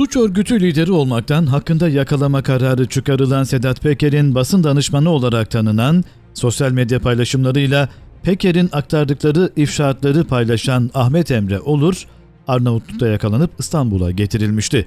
Suç örgütü lideri olmaktan hakkında yakalama kararı çıkarılan Sedat Peker'in basın danışmanı olarak tanınan, sosyal medya paylaşımlarıyla Peker'in aktardıkları ifşaatları paylaşan Ahmet Emre Olur, Arnavutluk'ta yakalanıp İstanbul'a getirilmişti.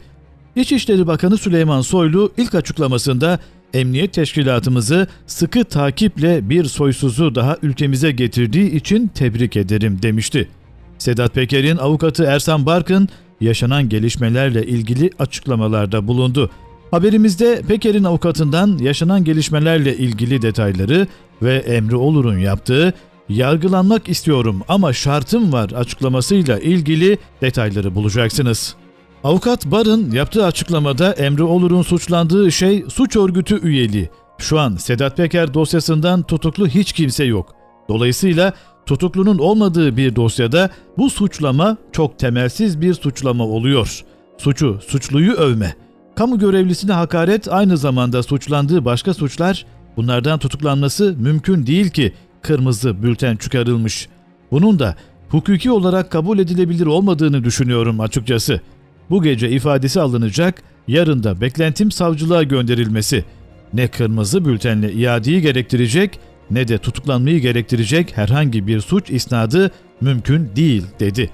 İçişleri Bakanı Süleyman Soylu ilk açıklamasında emniyet teşkilatımızı sıkı takiple bir soysuzu daha ülkemize getirdiği için tebrik ederim demişti. Sedat Peker'in avukatı Ersan Barkın yaşanan gelişmelerle ilgili açıklamalarda bulundu. Haberimizde Peker'in avukatından yaşanan gelişmelerle ilgili detayları ve Emre Olur'un yaptığı yargılanmak istiyorum ama şartım var açıklamasıyla ilgili detayları bulacaksınız. Avukat Barın yaptığı açıklamada Emre Olur'un suçlandığı şey suç örgütü üyeliği. Şu an Sedat Peker dosyasından tutuklu hiç kimse yok. Dolayısıyla tutuklunun olmadığı bir dosyada bu suçlama çok temelsiz bir suçlama oluyor. Suçu, suçluyu övme. Kamu görevlisine hakaret aynı zamanda suçlandığı başka suçlar bunlardan tutuklanması mümkün değil ki kırmızı bülten çıkarılmış. Bunun da hukuki olarak kabul edilebilir olmadığını düşünüyorum açıkçası. Bu gece ifadesi alınacak, yarın da beklentim savcılığa gönderilmesi. Ne kırmızı bültenle iadeyi gerektirecek ne de tutuklanmayı gerektirecek herhangi bir suç isnadı mümkün değil dedi.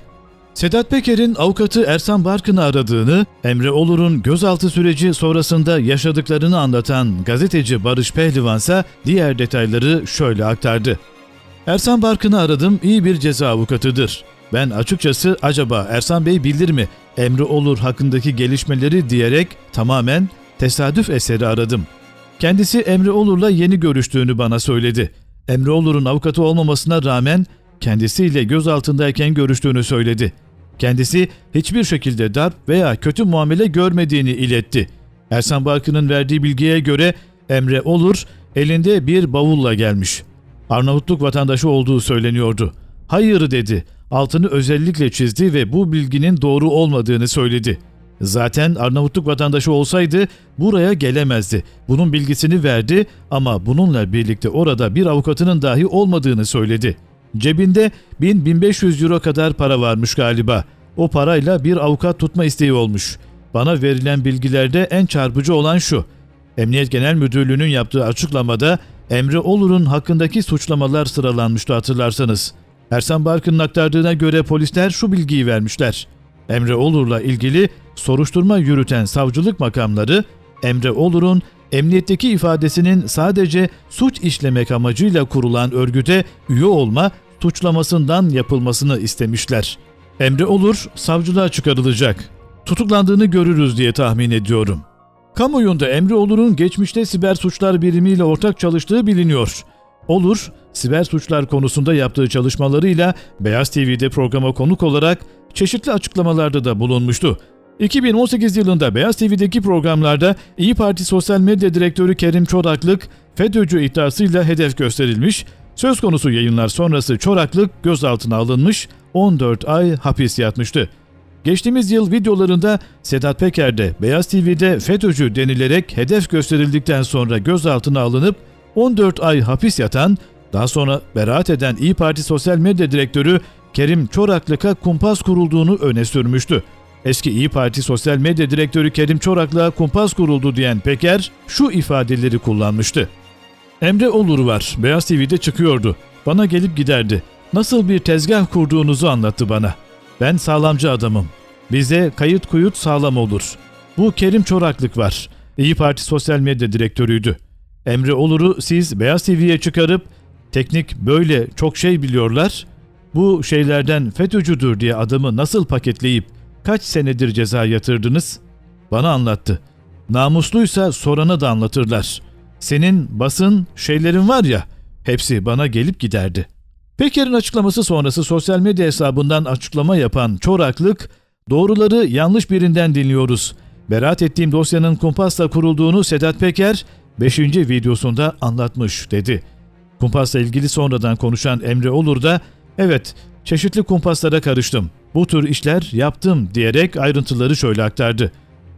Sedat Peker'in avukatı Ersan Barkın'ı aradığını, Emre Olur'un gözaltı süreci sonrasında yaşadıklarını anlatan gazeteci Barış Pehlivan ise diğer detayları şöyle aktardı. Ersan Barkın'ı aradım, iyi bir ceza avukatıdır. Ben açıkçası acaba Ersan Bey bilir mi Emre Olur hakkındaki gelişmeleri diyerek tamamen tesadüf eseri aradım. Kendisi Emre Olur'la yeni görüştüğünü bana söyledi. Emre Olur'un avukatı olmamasına rağmen kendisiyle gözaltındayken görüştüğünü söyledi. Kendisi hiçbir şekilde darp veya kötü muamele görmediğini iletti. Ersan Barkın'ın verdiği bilgiye göre Emre Olur elinde bir bavulla gelmiş. Arnavutluk vatandaşı olduğu söyleniyordu. Hayır dedi. Altını özellikle çizdi ve bu bilginin doğru olmadığını söyledi. Zaten Arnavutluk vatandaşı olsaydı buraya gelemezdi. Bunun bilgisini verdi ama bununla birlikte orada bir avukatının dahi olmadığını söyledi. Cebinde 1000-1500 euro kadar para varmış galiba. O parayla bir avukat tutma isteği olmuş. Bana verilen bilgilerde en çarpıcı olan şu. Emniyet Genel Müdürlüğü'nün yaptığı açıklamada Emre Olur'un hakkındaki suçlamalar sıralanmıştı hatırlarsanız. Ersan Barkın'ın aktardığına göre polisler şu bilgiyi vermişler. Emre Olur'la ilgili soruşturma yürüten savcılık makamları Emre Olur'un emniyetteki ifadesinin sadece suç işlemek amacıyla kurulan örgüte üye olma suçlamasından yapılmasını istemişler. Emre Olur savcılığa çıkarılacak. Tutuklandığını görürüz diye tahmin ediyorum. Kamuoyunda Emre Olur'un geçmişte siber suçlar birimiyle ortak çalıştığı biliniyor. Olur, siber suçlar konusunda yaptığı çalışmalarıyla Beyaz TV'de programa konuk olarak çeşitli açıklamalarda da bulunmuştu. 2018 yılında Beyaz TV'deki programlarda İyi Parti Sosyal Medya Direktörü Kerim Çoraklık FETÖ'cü iddiasıyla hedef gösterilmiş, söz konusu yayınlar sonrası Çoraklık gözaltına alınmış, 14 ay hapis yatmıştı. Geçtiğimiz yıl videolarında Sedat Peker de Beyaz TV'de FETÖ'cü denilerek hedef gösterildikten sonra gözaltına alınıp 14 ay hapis yatan, daha sonra beraat eden İyi Parti Sosyal Medya Direktörü Kerim Çoraklık'a kumpas kurulduğunu öne sürmüştü. Eski İyi Parti Sosyal Medya Direktörü Kerim Çoraklık'a kumpas kuruldu diyen Peker şu ifadeleri kullanmıştı. Emre Olur var, Beyaz TV'de çıkıyordu. Bana gelip giderdi. Nasıl bir tezgah kurduğunuzu anlattı bana. Ben sağlamcı adamım. Bize kayıt kuyut sağlam olur. Bu Kerim Çoraklık var. İyi Parti Sosyal Medya Direktörüydü. Emre Olur'u siz Beyaz TV'ye çıkarıp teknik böyle çok şey biliyorlar. Bu şeylerden FETÖ'cüdür diye adamı nasıl paketleyip kaç senedir ceza yatırdınız? Bana anlattı. Namusluysa sorana da anlatırlar. Senin basın şeylerin var ya hepsi bana gelip giderdi. Peker'in açıklaması sonrası sosyal medya hesabından açıklama yapan Çoraklık, doğruları yanlış birinden dinliyoruz. Beraat ettiğim dosyanın kumpasla kurulduğunu Sedat Peker 5. videosunda anlatmış dedi. Kumpasla ilgili sonradan konuşan Emre Olur da evet çeşitli kumpaslara karıştım. Bu tür işler yaptım diyerek ayrıntıları şöyle aktardı.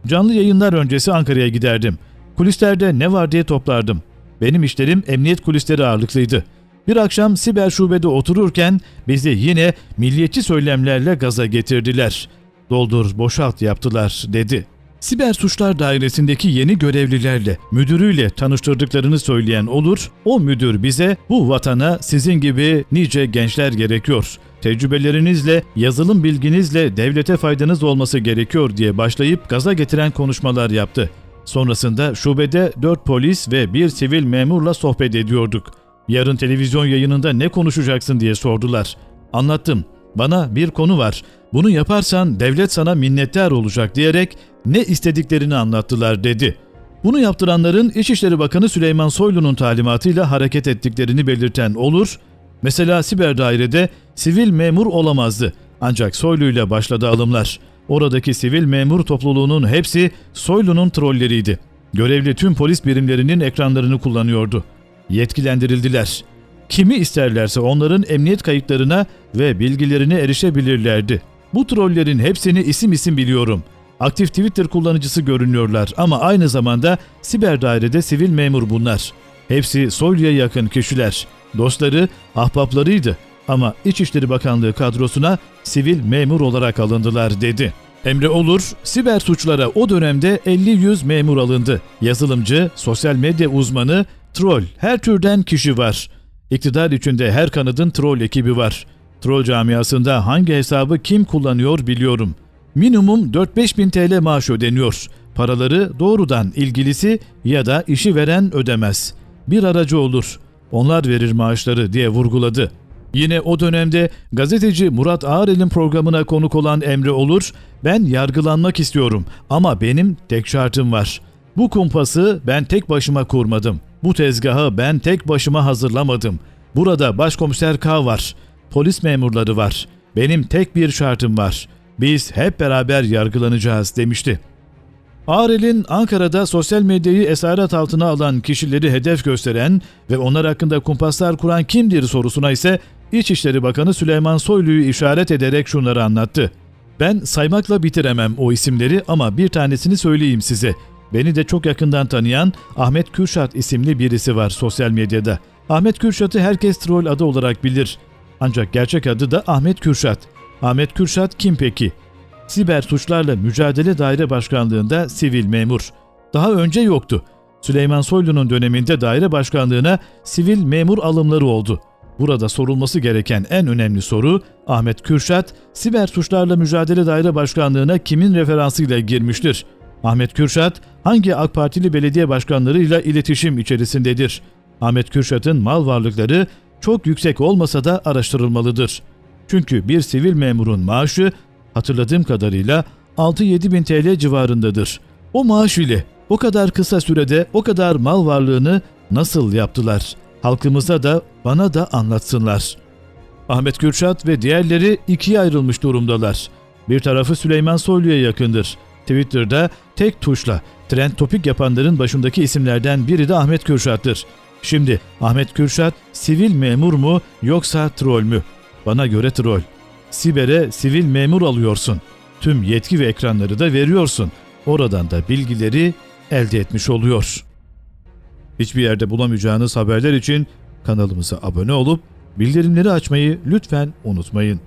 Canlı yayınlar öncesi Ankara'ya giderdim. Kulislerde ne var diye toplardım. Benim işlerim emniyet kulisleri ağırlıklıydı. Bir akşam siber şubede otururken bizi yine milliyetçi söylemlerle gaza getirdiler. Doldur boşalt yaptılar dedi. Siber Suçlar Dairesi'ndeki yeni görevlilerle, müdürüyle tanıştırdıklarını söyleyen olur, o müdür bize bu vatana sizin gibi nice gençler gerekiyor. Tecrübelerinizle, yazılım bilginizle devlete faydanız olması gerekiyor diye başlayıp gaza getiren konuşmalar yaptı. Sonrasında şubede 4 polis ve bir sivil memurla sohbet ediyorduk. Yarın televizyon yayınında ne konuşacaksın diye sordular. Anlattım. Bana bir konu var. Bunu yaparsan devlet sana minnettar olacak diyerek ne istediklerini anlattılar dedi. Bunu yaptıranların İçişleri Bakanı Süleyman Soylu'nun talimatıyla hareket ettiklerini belirten olur. Mesela siber dairede sivil memur olamazdı. Ancak Soylu ile başladı alımlar. Oradaki sivil memur topluluğunun hepsi Soylu'nun trolleriydi. Görevli tüm polis birimlerinin ekranlarını kullanıyordu. Yetkilendirildiler. Kimi isterlerse onların emniyet kayıtlarına ve bilgilerine erişebilirlerdi. Bu trollerin hepsini isim isim biliyorum. Aktif Twitter kullanıcısı görünüyorlar ama aynı zamanda siber dairede sivil memur bunlar. Hepsi Soylu'ya yakın kişiler. Dostları, ahbaplarıydı ama İçişleri Bakanlığı kadrosuna sivil memur olarak alındılar dedi. Emre Olur, siber suçlara o dönemde 50-100 memur alındı. Yazılımcı, sosyal medya uzmanı, troll, her türden kişi var. İktidar içinde her kanadın troll ekibi var. Troll camiasında hangi hesabı kim kullanıyor biliyorum. Minimum 4-5 bin TL maaş ödeniyor. Paraları doğrudan ilgilisi ya da işi veren ödemez. Bir aracı olur. Onlar verir maaşları diye vurguladı. Yine o dönemde gazeteci Murat Ağrel'in programına konuk olan Emre Olur, ben yargılanmak istiyorum ama benim tek şartım var. Bu kumpası ben tek başıma kurmadım. Bu tezgahı ben tek başıma hazırlamadım. Burada başkomiser K var. Polis memurları var. Benim tek bir şartım var. Biz hep beraber yargılanacağız demişti. Arel'in Ankara'da sosyal medyayı esaret altına alan kişileri hedef gösteren ve onlar hakkında kumpaslar kuran kimdir sorusuna ise İçişleri Bakanı Süleyman Soylu'yu işaret ederek şunları anlattı. Ben saymakla bitiremem o isimleri ama bir tanesini söyleyeyim size. Beni de çok yakından tanıyan Ahmet Kürşat isimli birisi var sosyal medyada. Ahmet Kürşat'ı herkes troll adı olarak bilir. Ancak gerçek adı da Ahmet Kürşat. Ahmet Kürşat kim peki? Siber Suçlarla Mücadele Daire Başkanlığında sivil memur. Daha önce yoktu. Süleyman Soylu'nun döneminde daire başkanlığına sivil memur alımları oldu. Burada sorulması gereken en önemli soru Ahmet Kürşat, Siber Suçlarla Mücadele Daire Başkanlığına kimin referansıyla girmiştir? Ahmet Kürşat hangi AK Partili belediye başkanlarıyla iletişim içerisindedir? Ahmet Kürşat'ın mal varlıkları çok yüksek olmasa da araştırılmalıdır. Çünkü bir sivil memurun maaşı hatırladığım kadarıyla 6-7 bin TL civarındadır. O maaş ile o kadar kısa sürede o kadar mal varlığını nasıl yaptılar? Halkımıza da bana da anlatsınlar. Ahmet Kürşat ve diğerleri ikiye ayrılmış durumdalar. Bir tarafı Süleyman Soylu'ya yakındır. Twitter'da tek tuşla trend topik yapanların başındaki isimlerden biri de Ahmet Kürşat'tır. Şimdi Ahmet Kürşat sivil memur mu yoksa troll mü? Bana göre troll. Siber'e sivil memur alıyorsun. Tüm yetki ve ekranları da veriyorsun. Oradan da bilgileri elde etmiş oluyor. Hiçbir yerde bulamayacağınız haberler için kanalımıza abone olup bildirimleri açmayı lütfen unutmayın.